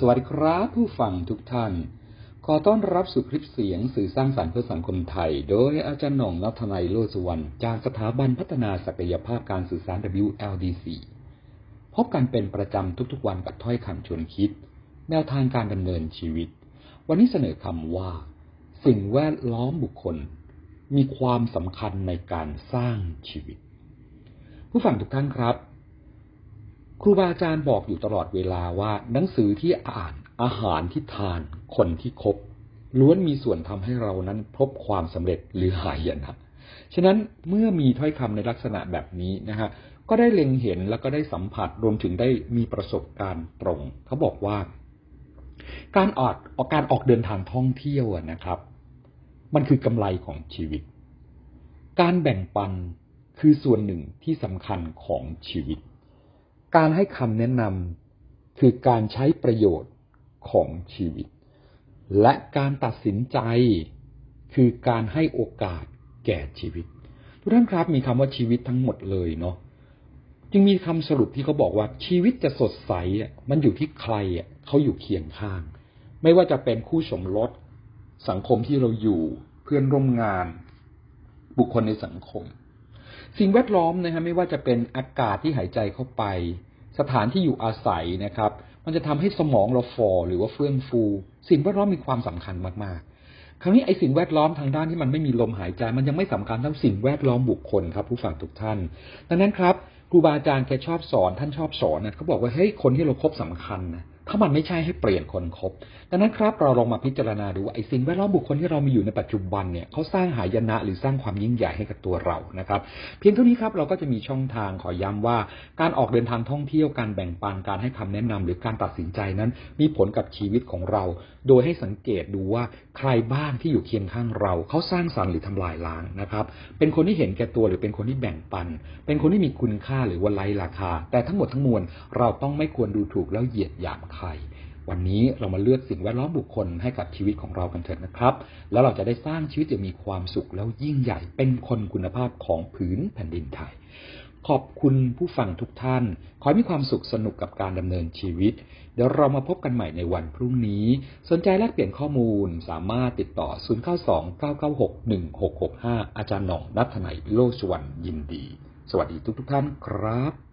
สวัสดีครับผู้ฟังทุกท่าน ขอต้อนรับสู่คลิปเสียงสื่อสร้างสรรค์เพื่อสังคมไทย โดยอาจารย์หน่องนัทนายโลสวรรณจากสถาบันพัฒนาศักยภาพการสื่อสาร WLDC พบกันเป็นประจำทุกๆวันกับถ้อยคำชวนคิด แนวทางการดำเนินชีวิต วันนี้เสนอคำว่า สิ่งแวดล้อมบุคคล มีความสำคัญในการสร้างชีวิต ผู้ฟังทุกท่านครับ ครูบาอาจารย์บอกอยู่ตลอดเวลาว่า หนังสือที่อ่านอาหารที่ทานคนที่คบ ล้วนมีส่วนทำให้เรานั้นพบความสำเร็จหรือหายนะฉะนั้นเมื่อมีถ้อยคำในลักษณะแบบนี้นะฮะก็ได้เล็งเห็นแล้วก็ได้สัมผัสรวมถึงได้มีประสบการณ์ตรง เขาบอกว่า การออกออกการออกเดินทางท่องเที่ยวนะครับ มันคือกำไรของชีวิต การแบ่งปันคือส่วนหนึ่งที่สำคัญของชีวิต การให้คำแนะนำคือการใช้ประโยชน์ของชีวิต และการตัดสินใจคือการให้โอกาสแก่ชีวิต ทุกท่านครับมีคำว่าชีวิตทั้งหมดเลยเนาะจึงมีคำสรุปที่เขาบอกว่าชีวิตจะสดใสมันอยู่ที่ใครเขาอยู่เคียงข้าง ไม่ว่าจะเป็นคู่สมรสสังคมที่เราอยู่เพื่อนร่วมงาน บุคคลในสังคม สิ่งแวดล้อมนะฮะไม่ว่าจะเป็นอากาศที่หายใจเข้าไป สถานที่อยู่อาศัยนะครับ มันจะทำให้สมองเราฟอหรือว่าเฟื่องฟู สิ่งแวดล้อมมีความสำคัญมากๆ คราวนี้ไอ้สิ่งแวดล้อมทางด้านที่มันไม่มีลมหายใจ มันยังไม่สำคัญเท่าสิ่งแวดล้อมบุคคลครับ ผู้ฟังทุกท่าน ดังนั้นครับครูบาอาจารย์แกชอบสอนท่านชอบสอนนะเขาบอกว่าเฮ้ยคนที่เราครบสำคัญนะ ถ้ามันไม่ใช่ให้เปลี่ยนคนคบดังนั้นครับเราลองมาพิจารณาดูว่าไอ้สิ่งแวดล้อมบุคคลที่เรามีอยู่ในปัจจุบันเนี่ยเขาสร้างหายนะหรือสร้างความยิ่งใหญ่ให้กับตัวเรานะครับ เพียงเท่านี้ครับเราก็จะมีช่องทางขอย้ำว่า การออกเดินทางท่องเที่ยวการแบ่งปันการให้คำแนะนำหรือการตัดสินใจนั้น มีผลกับชีวิตของเรา โดยให้สังเกตดูว่าใครบ้างที่อยู่เคียงข้างเราเขาสร้างสรรค์หรือทำลายล้างนะครับ เป็นคนที่เห็นแก่ตัวหรือเป็นคนที่แบ่งปัน เป็นคนที่มีคุณค่าหรือว่าไร้ราคา แต่ทั้งหมดทั้งมวลเราต้องไม่ควรดูถูกแล้วเหยียดหยามใคร วันนี้เรามาเลือกสิ่งแวดล้อมบุคคลให้กับชีวิตของเรากันเถิดนะครับ แล้วเราจะได้สร้างชีวิตจะมีความสุขแล้วยิ่งใหญ่เป็นคนคุณภาพของผืนแผ่นดินไทย ขอบคุณผู้ฟังทุกท่าน ขอให้มีความสุขสนุกกับการดำเนินชีวิต เดี๋ยวเรามาพบกันใหม่ในวันพรุ่งนี้ สนใจแลกเปลี่ยนข้อมูล สามารถติดต่อ 0929961665 อาจารย์หน่องนัทนายโลชวันยินดี สวัสดีทุกทุกท่านครับ